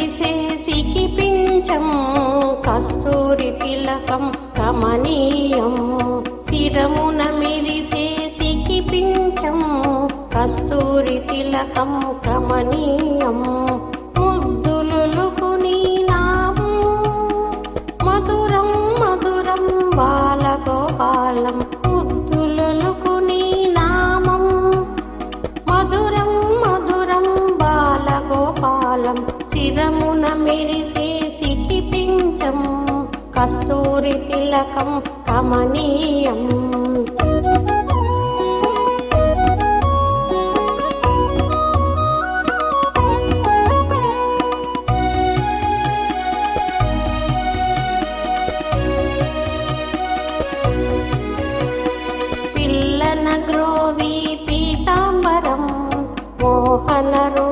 శిరమున మెరిసే సికిపించం కస్తూరి తిలకం కమనీయం శిరమున మెరిసే సికిపించం కస్తూరి తిలకం కమనీయం ముద్దులుకు బాలగోపాలం చిరమున మెరిసే సిటిపించం కస్తూరి తిలకం కమనీయం. పిల్లన గ్రోవి పీతాంబరం మోహన రో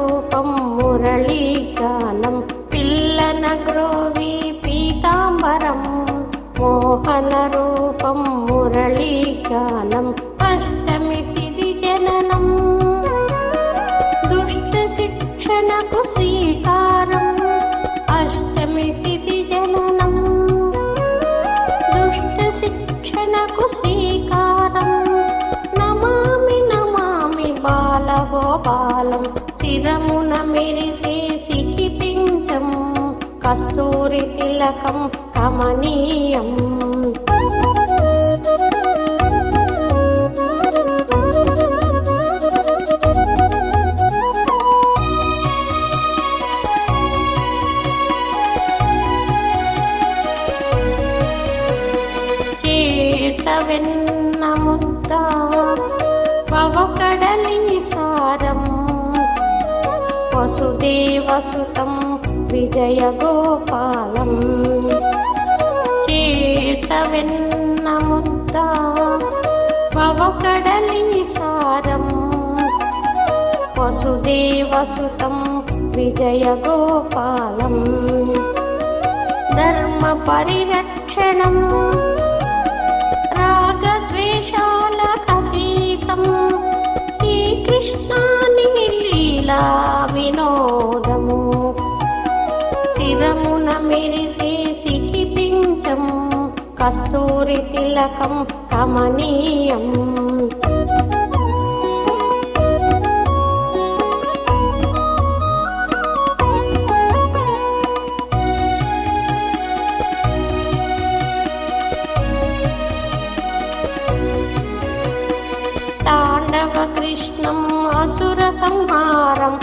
మురళీగానం అష్టమి తిథి జననం. దుష్ట శిక్షణకు శ్రీకారం అష్టమి తిథి జననం. దుష్ట శిక్షణకు శ్రీకారం నమామి నమామి బాలగోపాలం చిరమున మెరిసే పవకడలి సారం వసుదేవసుతం విజయ గోపాలం చేత ముద్ద పవకడలి సారం వసుదేవసుతం విజయ గోపాలం ధర్మ పరిరక్షణం చిరమున మెరిసే సికిపించం కస్తూరి తిలకం కమనీయం తాండవ కృష్ణం అసుర సంహారం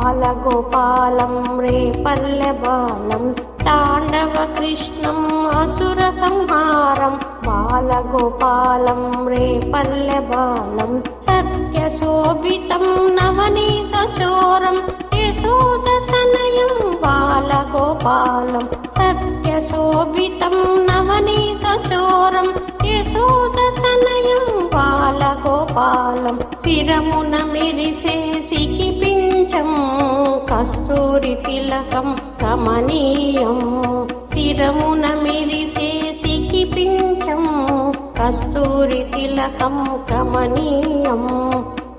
బాలగోపాలం రేపల్లె బాలం తాండవ కృష్ణం అసుర సంహారం. బాలగోపాలం రేపల్లె బాలం సత్య శోభితం నవనీత చోరం. యశోద తనయం బాలగోపాలం సత్య శోభితం నవనీత చోరం. యశోద తనయం బాలగోపాలం శిరమున మెరిసే సికిపిండి కస్తూరి తిలకం కమనీయం శిరమున మెరిసే సికిపించం కస్తూరి తిలకం కమనీయం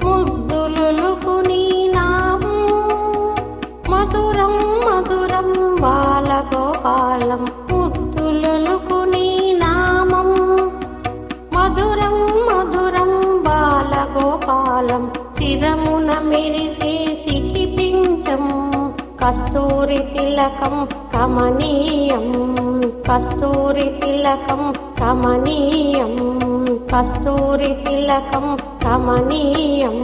ముద్దులుకు మధురం మధురం బాలగోపాలం. ముద్దులుకు నామం. మధురం మధురం బాలగోపాలం. చిరమున మెరిసే కస్తూరి తిలకం కమనీయం కస్తూరి తిలకం కమనీయం కస్తూరి తిలకం కమనీయం.